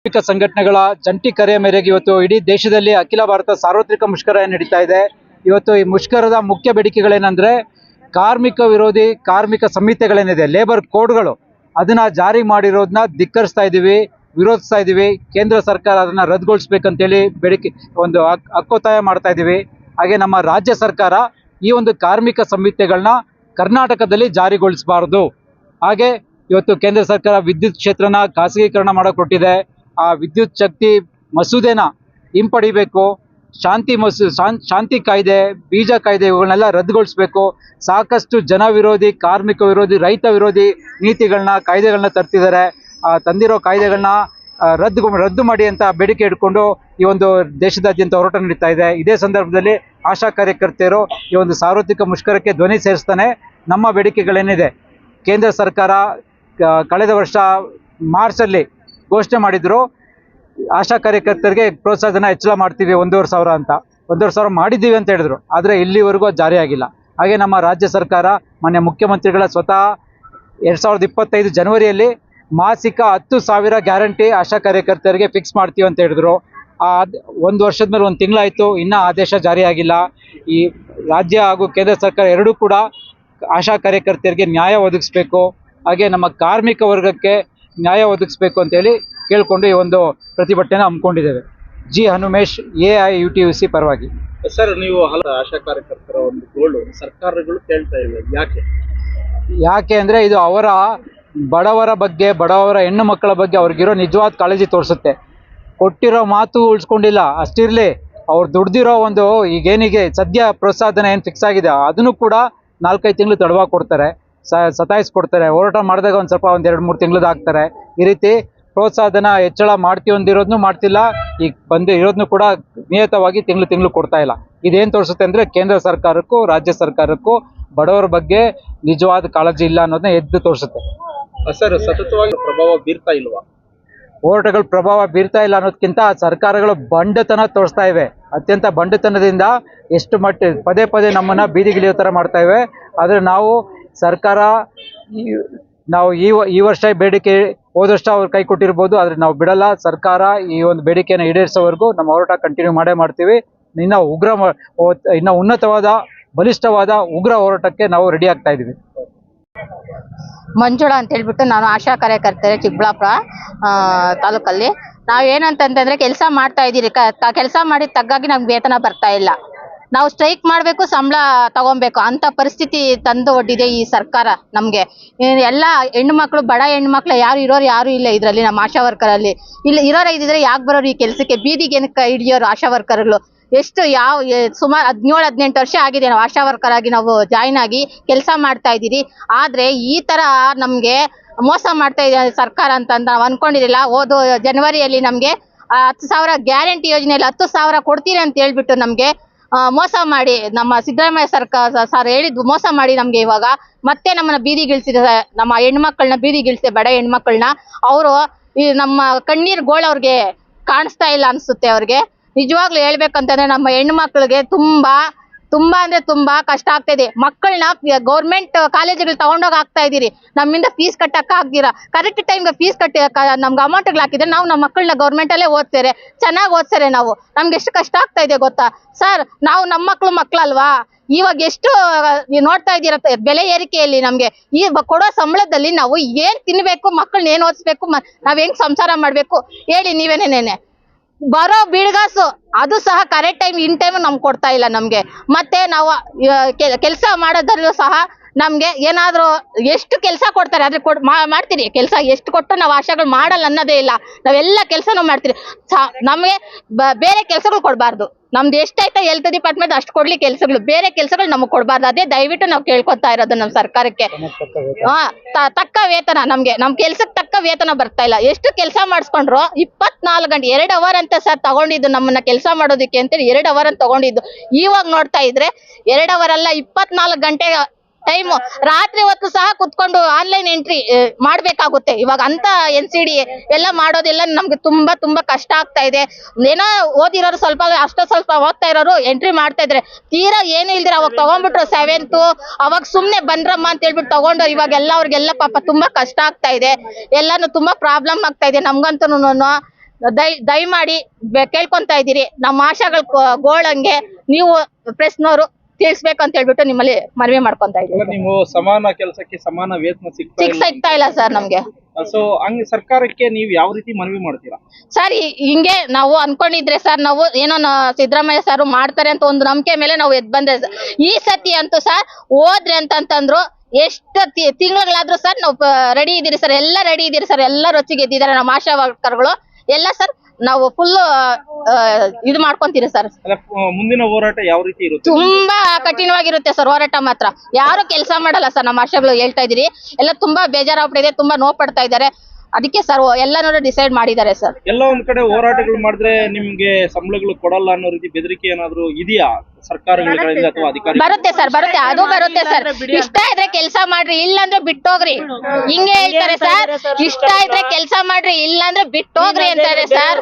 ಕಾರ್ಮಿಕ ಸಂಘಟನೆಗಳ ಜಂಟಿ ಕರೆಯ ಮೇರೆಗೆ ಇವತ್ತು ಇಡೀ ದೇಶದಲ್ಲಿ ಅಖಿಲ ಭಾರತ ಸಾರ್ವತ್ರಿಕ ಮುಷ್ಕರ ನಡೀತಾ ಇದೆ. ಇವತ್ತು ಈ ಮುಷ್ಕರದ ಮುಖ್ಯ ಬೇಡಿಕೆಗಳೇನೆಂದ್ರೆ ಕಾರ್ಮಿಕ ವಿರೋಧಿ, ಕಾರ್ಮಿಕ ಸಂಹಿತೆಗಳೇನಿದೆ ಲೇಬರ್ ಕೋಡ್ಗಳು ಅದನ್ನ ಜಾರಿ ಮಾಡಿರೋದನ್ನ ಧಿಕ್ಕರಿಸ್ತಾ ಇದ್ದೀವಿ ವಿರೋಧಿಸ್ತಾ ಇದ್ದೀವಿ ಕೇಂದ್ರ ಸರ್ಕಾರ ಅದನ್ನ ರದ್ದುಗೊಳಿಸ್ಬೇಕಂತೇಳಿ ಬೇಡಿಕೆ, ಒಂದು ಹಕ್- ಹಕ್ಕೊತ್ತಾಯ ಮಾಡ್ತಾ ಇದ್ದೀವಿ ಹಾಗೆ ನಮ್ಮ ರಾಜ್ಯ ಸರ್ಕಾರ ಈ ಒಂದು ಕಾರ್ಮಿಕ ಸಂಹಿತೆಗಳನ್ನ ಕರ್ನಾಟಕದಲ್ಲಿ ಜಾರಿಗೊಳಿಸಬಾರದು. ಹಾಗೆ ಇವತ್ತು ಕೇಂದ್ರ ಸರ್ಕಾರ ವಿದ್ಯುತ್ ಕ್ಷೇತ್ರನ ಖಾಸಗೀಕರಣ ಮಾಡಕ್ ಕೊಟ್ಟಿದೆ. ಆ ವಿದ್ಯುತ್ ಶಕ್ತಿ ಮಸೂದೆನ ಹಿಂಪಡಿಬೇಕು. ಶಾಂತಿ ಮಸೂ ಶಾಂತಿ ಕಾಯ್ದೆ, ಬೀಜ ಕಾಯ್ದೆ ಇವುಗಳನ್ನೆಲ್ಲ ರದ್ದುಗೊಳಿಸ್ಬೇಕು. ಸಾಕಷ್ಟು ಜನ ವಿರೋಧಿ, ಕಾರ್ಮಿಕ ವಿರೋಧಿ, ರೈತ ವಿರೋಧಿ ನೀತಿಗಳನ್ನ, ಕಾಯ್ದೆಗಳನ್ನ ತರ್ತಿದ್ದಾರೆ. ಆ, ತಂದಿರೋ ಕಾಯ್ದೆಗಳನ್ನ ರದ್ದು ರದ್ದು ಮಾಡಿ ಅಂತ ಬೇಡಿಕೆ ಇಟ್ಕೊಂಡು ಈ ಒಂದು ದೇಶದಾದ್ಯಂತ ಹೋರಾಟ ನಡೀತಾ ಇದೆ. ಇದೇ ಸಂದರ್ಭದಲ್ಲಿ ಆಶಾ ಕಾರ್ಯಕರ್ತೆಯರು ಈ ಒಂದು ಸಾರ್ವತ್ರಿಕ ಮುಷ್ಕರಕ್ಕೆ ಧ್ವನಿ ಸೇರಿಸ್ತಾನೆ. ನಮ್ಮ ಬೇಡಿಕೆಗಳೇನಿದೆ? ಕೇಂದ್ರ ಸರ್ಕಾರ ಕಳೆದ ವರ್ಷ ಮಾರ್ಚಲ್ಲಿ ಘೋಷಣೆ ಮಾಡಿದ್ರು. ಆಶಾ ಕಾರ್ಯಕರ್ತರಿಗೆ ಪ್ರೋತ್ಸಾಹನ ಹೆಚ್ಚಳ ಮಾಡ್ತೀವಿ ಒಂದೂವರೆ ಸಾವಿರ ಅಂತ. ಒಂದೂವರೆ ಸಾವಿರ ಮಾಡಿದ್ದೀವಿ ಅಂತ ಹೇಳಿದ್ರು. ಆದರೆ ಇಲ್ಲಿವರೆಗೂ ಜಾರಿ ಆಗಿಲ್ಲ. ಹಾಗೆ ನಮ್ಮ ರಾಜ್ಯ ಸರ್ಕಾರ, ಮಾನ್ಯ ಮುಖ್ಯಮಂತ್ರಿಗಳ ಸ್ವತಃ ಎರಡು ಸಾವಿರದ ಇಪ್ಪತ್ತೈದು ಜನವರಿಯಲ್ಲಿ ಮಾಸಿಕ ಹತ್ತು ಸಾವಿರ ಗ್ಯಾರಂಟಿ ಆಶಾ ಕಾರ್ಯಕರ್ತರಿಗೆ ಫಿಕ್ಸ್ ಮಾಡ್ತೀವಿ ಅಂತ ಹೇಳಿದ್ರು. ಆ ಒಂದು ವರ್ಷದ ಮೇಲೆ ಒಂದು ತಿಂಗಳಾಯಿತು. ಇನ್ನೂ ಆದೇಶ ಜಾರಿಯಾಗಿಲ್ಲ ಈ ರಾಜ್ಯ ಹಾಗೂ ಕೇಂದ್ರ ಸರ್ಕಾರ ಎರಡೂ ಕೂಡ ಆಶಾ ಕಾರ್ಯಕರ್ತರಿಗೆ ನ್ಯಾಯ ಒದಗಿಸ್ಬೇಕು. ಹಾಗೆ ನಮ್ಮ ಕಾರ್ಮಿಕ ವರ್ಗಕ್ಕೆ ನ್ಯಾಯ ಒದಗಿಸ್ಬೇಕು ಅಂತೇಳಿ ಕೇಳಿಕೊಂಡು ಈ ಒಂದು ಪ್ರತಿಭಟನೆ ಹಮ್ಮಿಕೊಂಡಿದ್ದೇವೆ. G Hanumesh A I U T U C ಪರವಾಗಿ. ಸರ್ ನೀವು ಹಲ ಆಶಾ ಕಾರ್ಯಕರ್ತರ ಒಂದು ಗೋಳು ಸರ್ಕಾರಗಳು ಕೇಳ್ತಾ ಇವೆ. ಯಾಕೆ? ಯಾಕೆ ಅಂದರೆ ಇದು ಅವರ ಬಡವರ ಬಗ್ಗೆ ಬಡವರ ಹೆಣ್ಣು ಮಕ್ಕಳ ಬಗ್ಗೆ ಅವ್ರಿಗಿರೋ ನಿಜವಾದ ಕಾಳಜಿ ತೋರಿಸುತ್ತೆ. ಕೊಟ್ಟಿರೋ ಮಾತು ಉಳಿಸ್ಕೊಂಡಿಲ್ಲ. ಅಷ್ಟಿರಲಿ ಅವ್ರು ದುಡ್ದಿರೋ ಒಂದು ಈಗೇನಿಗೆ ಸದ್ಯ ಪ್ರೋತ್ಸಾಹಧನ ಏನು ಫಿಕ್ಸ್ ಆಗಿದೆ ಅದನ್ನು ಕೂಡ ನಾಲ್ಕೈದು ತಿಂಗಳು ತಡವಾಗಿ ಕೊಡ್ತಾರೆ. ಸ ಸತಾಯಿಸ್ಕೊಡ್ತಾರೆ. ಹೋರಾಟ ಮಾಡಿದಾಗ ಒಂದು ಸ್ವಲ್ಪ ಒಂದು ಎರಡು ಮೂರು ತಿಂಗಳದಾಗ್ತಾರೆ ಈ ರೀತಿ ಪ್ರೋತ್ಸಾಹನ ಹೆಚ್ಚಳ ಮಾಡ್ತೀವಿ ಅಂದಿರೋದನ್ನು ಮಾಡ್ತಿಲ್ಲ. ಈಗ ಬಂದು ಇರೋದನ್ನು ಕೂಡ ನಿಯತವಾಗಿ ತಿಂಗಳು ತಿಂಗಳು ಕೊಡ್ತಾ ಇಲ್ಲ. ಇದೇನು ತೋರಿಸುತ್ತೆ ಅಂದರೆ ಕೇಂದ್ರ ಸರ್ಕಾರಕ್ಕೂ ರಾಜ್ಯ ಸರ್ಕಾರಕ್ಕೂ ಬಡವರ ಬಗ್ಗೆ ನಿಜವಾದ ಕಾಳಜಿ ಇಲ್ಲ ಅನ್ನೋದನ್ನ ಎದ್ದು ತೋರಿಸುತ್ತೆ. ಸರ್ ಸತತವಾಗಿ ಪ್ರಭಾವ ಬೀರ್ತಾ ಇಲ್ವಾ? ಹೋರಾಟಗಳು ಪ್ರಭಾವ ಬೀರ್ತಾ ಇಲ್ಲ ಅನ್ನೋದಕ್ಕಿಂತ ಸರ್ಕಾರಗಳು ಬಂಡತನ ತೋರಿಸ್ತಾ ಇವೆ. ಅತ್ಯಂತ ಬಂಡತನದಿಂದ ಎಷ್ಟು ಮಟ್ಟ ಪದೇ ಪದೇ ನಮ್ಮನ್ನ ಬೀದಿಗಿಳಿಯೋ ಥರ ಮಾಡ್ತಾ ಇವೆ. ಆದರೆ ನಾವು ಸರ್ಕಾರ ಈ- ನಾವು ಈ ಈ ವರ್ಷ ಬೇಡಿಕೆ ಹೋದ ವರ್ಷ ಅವ್ರು ಕೈ ಕೊಟ್ಟಿರ್ಬೋದು, ಆದರೆ ನಾವು ಬಿಡಲ್ಲ. ಸರ್ಕಾರ ಈ ಒಂದು ಬೇಡಿಕೆಯನ್ನು ಈಡೇರಿಸೋವರೆಗೂ ನಮ್ಮ ಹೋರಾಟ ಕಂಟಿನ್ಯೂ ಮಾಡೇ ಮಾಡ್ತೀವಿ. ಇನ್ನು ಉಗ್ರ ಇನ್ನು ಉನ್ನತವಾದ, ಬಲಿಷ್ಠವಾದ ಉಗ್ರ ಹೋರಾಟಕ್ಕೆ ನಾವು ರೆಡಿ ಆಗ್ತಾ ಇದ್ದೀವಿ. ಮಂಜುಳ ಅಂತ ಹೇಳ್ಬಿಟ್ಟು ನಾನು ಆಶಾ ಕಾರ್ಯಕರ್ತೆ ಚಿಕ್ಕಬಳ್ಳಾಪುರ ತಾಲೂಕಲ್ಲಿ. ನಾವು ಏನಂತಂತಂದ್ರೆ ಕೆಲಸ ಮಾಡ್ತಾ ಇದ್ದೀರಿ. ಕೆಲಸ ಮಾಡಿದ ತಗ್ಗಾಗಿ ನಮ್ಗೆ ವೇತನ ಬರ್ತಾ ಇಲ್ಲ. ನಾವು ಸ್ಟ್ರೈಕ್ ಮಾಡಬೇಕು, ಸಂಬಳ ತಗೊಬೇಕು ಅಂತ ಪರಿಸ್ಥಿತಿ ತಂದು ಒಡ್ಡಿದೆ ಈ ಸರ್ಕಾರ ನಮಗೆ. ಎಲ್ಲ ಹೆಣ್ಣು ಮಕ್ಕಳು ಬಡ ಹೆಣ್ಣು ಮಕ್ಳು ಯಾರು ಇರೋರು ಯಾರು ಇಲ್ಲ ಇದರಲ್ಲಿ ನಮ್ಮ ಆಶಾ ವರ್ಕರಲ್ಲಿ. ಇಲ್ಲಿ, ಇರೋರು ಇದ್ದಿದ್ರೆ ಯಾಕೆ ಬರೋರು ಈ ಕೆಲಸಕ್ಕೆ? ಬೀದಿಗೆ ಏನಕ್ಕೆ ಹಿಡಿಯೋರು ಆಶಾ ವರ್ಕರ್ಗಳು? ಎಷ್ಟು ಯಾವ ಸುಮಾರು ಹದಿನೇಳು, ಹದಿನೆಂಟು ವರ್ಷ ಆಗಿದೆ ನಾವು ಆಶಾ ವರ್ಕರ್ ಆಗಿ ನಾವು ಜಾಯ್ನ್ ಆಗಿ ಕೆಲಸ ಮಾಡ್ತಾ ಇದ್ದೀರಿ. ಆದರೆ ಈ ಥರ ನಮಗೆ ಮೋಸ ಮಾಡ್ತಾ ಇದೆ ಸರ್ಕಾರ ಅಂತ ನಾವು ಅನ್ಕೊಂಡಿರಲಿಲ್ಲ. ಹೋದ ಜನವರಿಯಲ್ಲಿ ನಮಗೆ ಹತ್ತು ಸಾವಿರ ಗ್ಯಾರಂಟಿ ಯೋಜನೆಯಲ್ಲಿ ಹತ್ತು ಸಾವಿರ ಕೊಡ್ತೀರಿ ಅಂತ ಹೇಳ್ಬಿಟ್ಟು ನಮ್ಗೆ ಮೋಸ ಮಾಡಿ ನಮ್ಮ ಸಿದ್ದರಾಮಯ್ಯ ಸರ್ಕಾರ ಸರ್ ಹೇಳಿದ್ದು ಮೋಸ ಮಾಡಿ ನಮ್ಗೆ ಇವಾಗ. ಮತ್ತೆ ನಮ್ಮನ್ನ ಬೀದಿಗಿಳಿಸಿದ ನಮ್ಮ ಹೆಣ್ಮಕ್ಳನ್ನ ಬೀದಿಗಿಳಿಸಿದೆ ಬಡ ಹೆಣ್ಮಕ್ಳನ್ನ ಅವರು ಈ ನಮ್ಮ ಕಣ್ಣೀರ್ ಗೋಳ್ ಅವ್ರಿಗೆ ಕಾಣಿಸ್ತಾ ಇಲ್ಲ ಅನ್ಸುತ್ತೆ ಅವ್ರಿಗೆ. ನಿಜವಾಗ್ಲೂ ಹೇಳ್ಬೇಕಂತಂದ್ರೆ ನಮ್ಮ ಹೆಣ್ಮಕ್ಳಿಗೆ ತುಂಬಾ ತುಂಬಾ ಅಂದ್ರೆ ತುಂಬಾ ಕಷ್ಟ ಆಗ್ತಾ ಇದೆ ಮಕ್ಕಳನ್ನ ಗೌರ್ಮೆಂಟ್ ಕಾಲೇಜುಗಳು ತಗೊಂಡೋಗಿ ಹಾಕ್ತಾ ಇದೀರಿ ನಮ್ಮಿಂದ ಫೀಸ್ ಕಟ್ಟಕ್ ಆಗ್ದಿರಾ? ಕರೆಕ್ಟ್ ಟೈಮ್ಗೆ ಫೀಸ್ ಕಟ್ಟಿ ನಮ್ಗೆ ಅಮೌಂಟ್ಗಳು ಹಾಕಿದ್ರೆ ನಾವು ನಮ್ಮ ಮಕ್ಕಳನ್ನ ಗೌರ್ಮೆಂಟ್ ಅಲ್ಲೇ ಓದ್ತಾರೆ ಚೆನ್ನಾಗಿ ಓದ್ತಾರೆ ನಾವು. ನಮ್ಗೆ ಎಷ್ಟು ಕಷ್ಟ ಆಗ್ತಾ ಇದೆ ಗೊತ್ತಾ? ಸರ್ ನಾವು ನಮ್ಮ ಮಕ್ಕಳು ಮಕ್ಕಳಲ್ವಾ ಇವಾಗ ಎಷ್ಟು, ನೀವು ನೋಡ್ತಾ ಇದ್ದೀರ, ಬೆಲೆ ಏರಿಕೆಯಲ್ಲಿ ನಮ್ಗೆ. ಈ ಕೊಡೋ ಸಂಬಳದಲ್ಲಿ ನಾವು ಏನ್ ತಿನ್ಬೇಕು ಮಕ್ಕಳನ್ನ ಏನ್ ಓದಿಸ್ಬೇಕು ನಾವ್ ಹೆಂಗ್ ಸಂಸಾರ ಮಾಡ್ಬೇಕು? ಹೇಳಿ ನೀವೇನೇನೇನೆ? ಬರೋ ಬಿಡ್ಗಾಸು ಅದು ಸಹ ಕರೆಕ್ಟ್ ಟೈಮ್ ಇನ್ ಟೈಮ್ ನಮ್ಗೆ ಕೊಡ್ತಾ ಇಲ್ಲ ನಮ್ಗೆ. ಮತ್ತೆ ನಾವು ಕೆಲಸ ಮಾಡೋದ್ರಲ್ಲೂ ಸಹ ನಮ್ಗೆ ಏನಾದರೂ ಎಷ್ಟು ಕೆಲಸ ಕೊಡ್ತಾರೆ ಆದ್ರೆ ಕೊಡ್ ಮಾಡ್ತೀರಿ? ಕೆಲಸ ಎಷ್ಟು ಕೊಟ್ಟು ನಾವು ಆಶಾಗಳು ಮಾಡಲ್ಲ ಅನ್ನೋದೇ ಇಲ್ಲ. ನಾವೆಲ್ಲ ಕೆಲಸನೂ ಮಾಡ್ತೀರಿ. ನಮ್ಗೆ ಬೇರೆ ಕೆಲಸಗಳು ಕೊಡಬಾರ್ದು. ನಮ್ದು ಎಷ್ಟಾಯ್ತಾ ಹೆಲ್ತ್ ಡಿಪಾರ್ಟ್ಮೆಂಟ್ ಅಷ್ಟು ಕೊಡ್ಲಿ ಕೆಲಸಗಳು. ಬೇರೆ ಕೆಲಸಗಳು ನಮಗೆ ಕೊಡಬಾರ್ದು. ಅದೇ ದಯವಿಟ್ಟು ನಾವು ಕೇಳ್ಕೊತಾ ಇರೋದು ನಮ್ಮ ಸರ್ಕಾರಕ್ಕೆ. ತಕ್ಕ ವೇತನ ನಮ್ಗೆ. ನಮ್ ಕೆಲಸಕ್ಕೆ ತಕ್ಕ ವೇತನ ಬರ್ತಾ ಇಲ್ಲ. ಎಷ್ಟು ಕೆಲಸ ಮಾಡಿಸ್ಕೊಂಡ್ರು? ಇಪ್ಪತ್ನಾಲ್ಕು ಗಂಟೆ, ಎರಡು ಅವರ್ ಅಂತ ಸರ್ ತಗೊಂಡಿದ್ದು ನಮ್ಮನ್ನ ಕೆಲಸ ಮಾಡೋದಕ್ಕೆ ಅಂತೇಳಿ ಎರಡು ಅವರ್ ಅಂತ ತಗೊಂಡಿದ್ದು. ಇವಾಗ ನೋಡ್ತಾ ಇದ್ರೆ ಎರಡು ಅವರ್ ಅಲ್ಲ, ಇಪ್ಪತ್ನಾಲ್ಕು ಗಂಟೆ ಟೈಮು ರಾತ್ರಿ ಹೊತ್ತು ಸಹ ಕುತ್ಕೊಂಡು ಆನ್ಲೈನ್ ಎಂಟ್ರಿ ಮಾಡ್ಬೇಕಾಗುತ್ತೆ. ಇವಾಗ ಅಂತ ಎನ್ ಸಿ ಡಿ ಎಲ್ಲ ಮಾಡೋದೆಲ್ಲ ನಮ್ಗೆ ತುಂಬಾ ತುಂಬಾ ಕಷ್ಟ ಆಗ್ತಾ ಇದೆ. ಏನೋ ಓದಿರೋರು ಸ್ವಲ್ಪ, ಅಷ್ಟೋ ಸ್ವಲ್ಪ ಓದ್ತಾ ಇರೋರು ಎಂಟ್ರಿ ಮಾಡ್ತಾ ಇದ್ರೆ ತೀರಾ ಏನು ಇಲ್ದಿರ ಅವಾಗ ತಗೊಂಡ್ಬಿಟ್ರು ಸೆವೆಂತ್ ಅವಾಗ ಸುಮ್ನೆ ಬಂದ್ರಮ್ಮ ಅಂತ ಹೇಳ್ಬಿಟ್ಟು ತಗೊಂಡು ಇವಾಗ ಎಲ್ಲ ಅವ್ರಿಗೆಲ್ಲ ಪಾಪ ತುಂಬಾ ಕಷ್ಟ ಆಗ್ತಾ ಇದೆ. ಎಲ್ಲಾನು ತುಂಬಾ ಪ್ರಾಬ್ಲಮ್ ಆಗ್ತಾ ಇದೆ ನಮ್ಗಂತೂ ದಯ, ದಯಮಾಡಿ ಕೇಳ್ಕೊಂತ ಇದ್ದೀರಿ. ನಮ್ಮ ಆಶಾಗಳು ಗೋಳಂಗೆ ನೀವು ಪ್ರೆಸ್ನವರು ತಿಳಿಸ್ಬೇಕು ಅಂತ ಹೇಳ್ಬಿಟ್ಟು ನಿಮ್ಮಲ್ಲಿ ಮನವಿ ಮಾಡ್ಕೊಂತಾ ಇದ್ದೀವಿ ನೀವು ಸಮಾನ ಕೆಲಸಕ್ಕೆ ಸಮಾನ ವೇತನ ಸಿಗ್ತಾ ಸಿಕ್ ಸಿಗ್ತಾ ಇಲ್ಲ ಸರ್ ನಮ್ಗೆ. ಸೊ ಹಂಗೆ ಸರ್ಕಾರಕ್ಕೆ ನೀವು ಯಾವ ರೀತಿ ಮನವಿ ಮಾಡ್ತೀರಾ? ಸರ್ ಈ- ಹಿಂಗೆ ನಾವು ಅನ್ಕೊಂಡಿದ್ರೆ ಸರ್ ನಾವು ಏನೋ ನ- ಸಿದ್ದರಾಮಯ್ಯ ಸರ್ ಮಾಡ್ತಾರೆ ಅಂತ ಒಂದು ನಂಬಿಕೆ ಮೇಲೆ ನಾವು ಎದ್ ಬಂದ್ರೆ ಸರ್. ಈ ಸತಿ ಅಂತೂ ಸರ್ ಹೋದ್ರೆ ಅಂತಂತಂದ್ರು ಎಷ್ಟು ತಿಂಗಳಾದ್ರೂ ಸರ್ ನಾವು ರೆಡಿ ಇದೀರಿ ಸರ್. ಎಲ್ಲ ರೆಡಿ ಇದೀರಿ ಸರ್. ಎಲ್ಲ ರೊಚ್ಚಿಗೆ ಎದ್ದಿದ್ದಾರೆ. ನಮ್ಮ ಆಶಾ ವರ್ಕರ್ಗಳು ಎಲ್ಲ ಸರ್ ನಾವು ಫುಲ್ ಇದು ಮಾಡ್ಕೊಂತೀರಿ ಸರ್ ಮುಂದಿನ ಹೋರಾಟ ಯಾವ ರೀತಿ ಇರುತ್ತೆ? ತುಂಬಾ ಕಠಿಣವಾಗಿರುತ್ತೆ ಸರ್ ಹೋರಾಟ ಮಾತ್ರ. ಯಾರು ಕೆಲಸ ಮಾಡಲ್ಲ ಸರ್ ನಮ್ಮ ಆಶಾಗಳು ಹೇಳ್ತಾ ಇದೀರಿ ಎಲ್ಲ ತುಂಬಾ ಬೇಜಾರಾಗ್ಬಿಟ್ಟಿದೆ ತುಂಬಾ ನೋವು ಪಡ್ತಾ ಇದ್ದಾರೆ. ಅದಕ್ಕೆ ಸರ್ ಎಲ್ಲಾನು ಡಿಸೈಡ್ ಮಾಡಿದ್ದಾರೆ ಸರ್. ಎಲ್ಲ ಒಂದ್ ಕಡೆ ಹೋರಾಟಗಳು ಮಾಡಿದ್ರೆ ನಿಮ್ಗೆ ಸಂಬಳಗಳು ಕೊಡಲ್ಲ ಅನ್ನೋ ರೀತಿ ಬೆದರಿಕೆ ಏನಾದ್ರು ಇದೆಯಾ ಸರ್ಕಾರಗಳಿಂದ ಅಥವಾ ಅಧಿಕಾರಿ ಬರುತ್ತೆ ಸರ್ ಬರುತ್ತೆ. ಅದು ಬರುತ್ತೆ ಸರ್. ಇಷ್ಟ ಇದ್ರೆ ಕೆಲಸ ಮಾಡ್ರಿ ಇಲ್ಲಾಂದ್ರೆ ಬಿಟ್ಟೋಗ್ರಿ. ಹಿಂಗೆ ಹೇಳ್ತಾರೆ ಸರ್. ಇಷ್ಟ ಇದ್ರೆ ಕೆಲಸ ಮಾಡ್ರಿ ಇಲ್ಲಾಂದ್ರೆ ಬಿಟ್ಟೋಗ್ರಿ ಅಂತಾರೆ ಸರ್.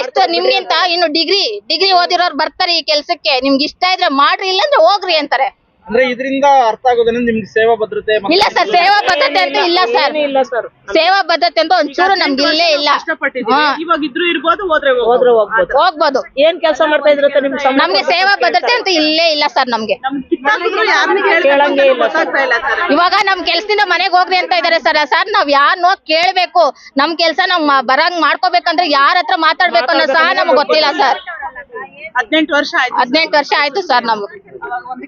ಎಷ್ಟು ನಿಮ್ಗಿಂತ ಇನ್ನು ಡಿಗ್ರಿ ಡಿಗ್ರಿ ಓದಿರೋರು ಬರ್ತಾರೆ ಈ ಕೆಲ್ಸಕ್ಕೆ. ನಿಮ್ಗೆ ಇಷ್ಟ ಇದ್ರೆ ಮಾಡ್ರಿ ಇಲ್ಲಾಂದ್ರೆ ಹೋಗ್ರಿ ಅಂತಾರೆ. ಅಂದ್ರೆ ಇದರಿಂದ ಅರ್ಥ ಆಗೋದೇನೆ ನಿಮ್ಗೆ ಸೇವಾ ಭದ್ರತೆ ಮತ್ತೆ ಇಲ್ಲ ಸರ್ ಸೇವಾ ಭದ್ರತೆ ಅಂತ ಇಲ್ಲ ಸರ್. ಇಲ್ಲ ಸರ್. ಸೇವಾ ಭದ್ರತೆ ಅಂತ ಒಂಚೂರು ನಮ್ಗೆ ಇಲ್ಲೇ ಇಲ್ಲ. ಕಷ್ಟಪಟ್ಟಿದ್ದೀವಿ. ಇವಾಗ ಇದ್ರು ಇರ್ಬೋದು ಹೋದ್ರೆ ಹೋದ್ರೆ ಹೋಗ್ಬೋದು. ಹೋಗ್ಬೋದು. ಏನ್ ಕೆಲಸ ಮಾಡ್ತಾ ಇದ್ರ ನಿಮ್ಗೆ ಸೇವಾ ಭದ್ರತೆ ಅಂತ ಇಲ್ಲೇ ಇಲ್ಲ ಸರ್ ನಮ್ಗೆ. ಇವಾಗ ನಮ್ ಕೆಲ್ಸದಿಂದ ಮನೆಗೆ ಹೋಗ್ರಿ ಅಂತ ಇದಾರೆ ಸರ್. ಸರ್ ನಾವ್ ಯಾರನ್ನೋ ಕೇಳ್ಬೇಕು. ನಮ್ ಕೆಲ್ಸ ನಾವ್ ಬರಂಗ್ ಮಾಡ್ಕೋಬೇಕಂದ್ರೆ ಯಾರ ಹತ್ರ ಮಾತಾಡ್ಬೇಕು ಅನ್ನೋ ಸಹ ನಮ್ಗೆ ಗೊತ್ತಿಲ್ಲ ಸರ್. ಹದಿನೆಂಟು ವರ್ಷ ಆಯ್ತು ಹದಿನೆಂಟು ವರ್ಷ ಆಯ್ತು ಸರ್ ನಮ್ಗೆ.